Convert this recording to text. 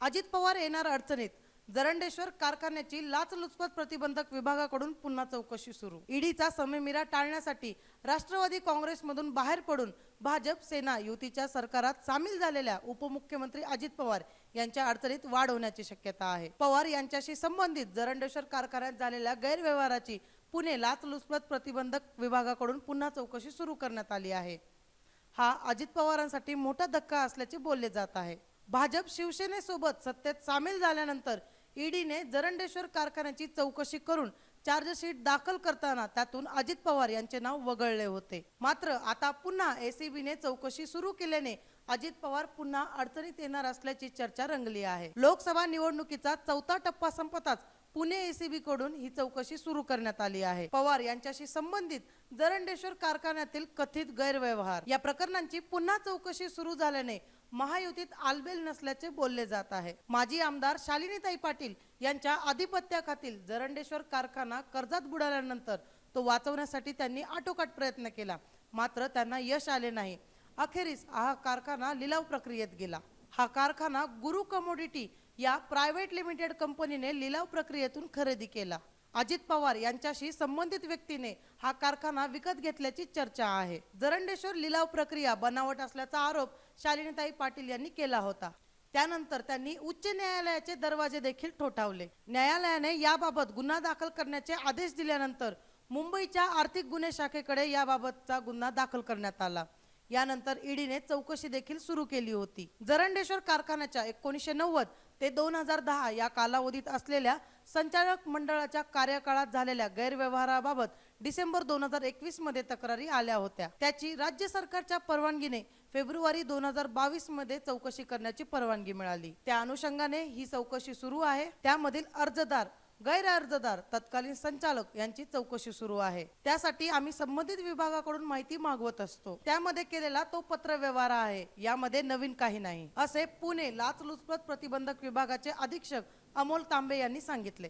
अजित पवार येणार अडचणीत. जरंडेश्वर कारखान्याची लाचलुचपत प्रतिबंधक विभागाकडून पुन्हा चौकशी सुरू. ईडीचा समेमिरा टाळण्यासाठी राष्ट्रवादी काँग्रेसमधून बाहेर पडून भाजप सेना युतीच्या सरकारात सामील झालेल्या उपमुख्यमंत्री अजित पवार यांच्या अडचणीत वाढ होण्याची शक्यता आहे. पवार यांच्याशी संबंधित जरंडेश्वर कारखान्यात झालेल्या गैरव्यवहाराची पुणे लाचलुचपत प्रतिबंधक विभागाकडून पुन्हा चौकशी सुरू करण्यात आली आहे. हा अजित पवारांसाठी मोठा धक्का असल्याचे बोलले जात आहे. भाजप शिवसेनेसोबत सत्तेत सामील झाल्यानंतर ईडीने जरंडेश्वर कारखान्याची चौकशी करून चार्जशीट दाखल करताना त्यातून अजित पवार यांचे नाव वगळले होते. मात्र आता पुन्हा एसीबीने चौकशी सुरू केल्याने अजित पवार पुन्हा अडचणीत येणार असल्याची चर्चा रंगली आहे. लोकसभा निवडणुकीचा चौथा टप्पा संपताच पुणे एसीबी कडून ही चौकशी सुरू करण्यात आली आहे. पवार यांच्याशी संबंधित जरंडेश्वर कारखान्यातील कथित गैरव्यवहार या प्रकरणांची पुन्हा चौकशी सुरू झाल्याने महायुतीत आलबेल नसल्याचे बोलले जात आहे. माजी आमदार शालिनीताई पाटील यांच्या आधिपत्याखातील जरंडेश्वर कारखाना कर्जात बुडाल्यानंतर तो वाचवण्यासाठी त्यांनी आटोकाट प्रयत्न केला. मात्र त्यांना यश आले नाही. अखेरीस हा कारखाना लिलाव प्रक्रियेत गेला. हा कारखाना गुरु कमोडिटी या प्रायव्हेट लिमिटेड कंपनीने लिलाव प्रक्रियेतून खरेदी केला. अजित पवार यांच्याशी संबंधित व्यक्तीने हा कारखाना विकत घेतल्याची चर्चा आहे. जरंडेश्वर लिलाव प्रक्रिया बनावट असल्याचा आरोप शालिनीताई पाटील यांनी केला होता. त्यानंतर त्यांनी उच्च न्यायालयाचे दरवाजे देखील ठोठावले. न्यायालयाने याबाबत गुन्हा दाखल करण्याचे आदेश दिल्यानंतर मुंबईच्या आर्थिक गुन्हे शाखेकडे याबाबतचा गुन्हा दाखल करण्यात आला. यानंतर ईडीने चौकशी देखील सुरू केली होती. जरंडेश्वर कारखान्याच्या एकोणीसशे नव्वद ते दोन हजार दहा या कालावधीत असलेल्या संचालक मंडळाच्या कार्यकाळात झालेल्या गैरव्यवहाराबाबत डिसेंबर दोन हजार एकवीसमध्ये तक्रारी आल्या होत्या. त्याची राज्य सरकारच्या परवानगीने फेब्रुवारी दोन हजार बावीसमध्ये चौकशी करण्याची परवानगी मिळाली. त्या अनुषंगाने ही चौकशी सुरू आहे. त्यामधील अर्जदार गैर अर्जदार तत्कालीन संचालक यांची चौकशी सुरू आहे. त्यासाठी आम्ही संबंधित विभागाकडून माहिती मागवत असतो. त्यामध्ये केलेला तो पत्र व्यवहार आहे. यामध्ये नवीन काही नाही. असे पुणे लाचलुचपत प्रतिबंधक विभागाचे अधीक्षक अमोल तांबे यांनी सांगितले.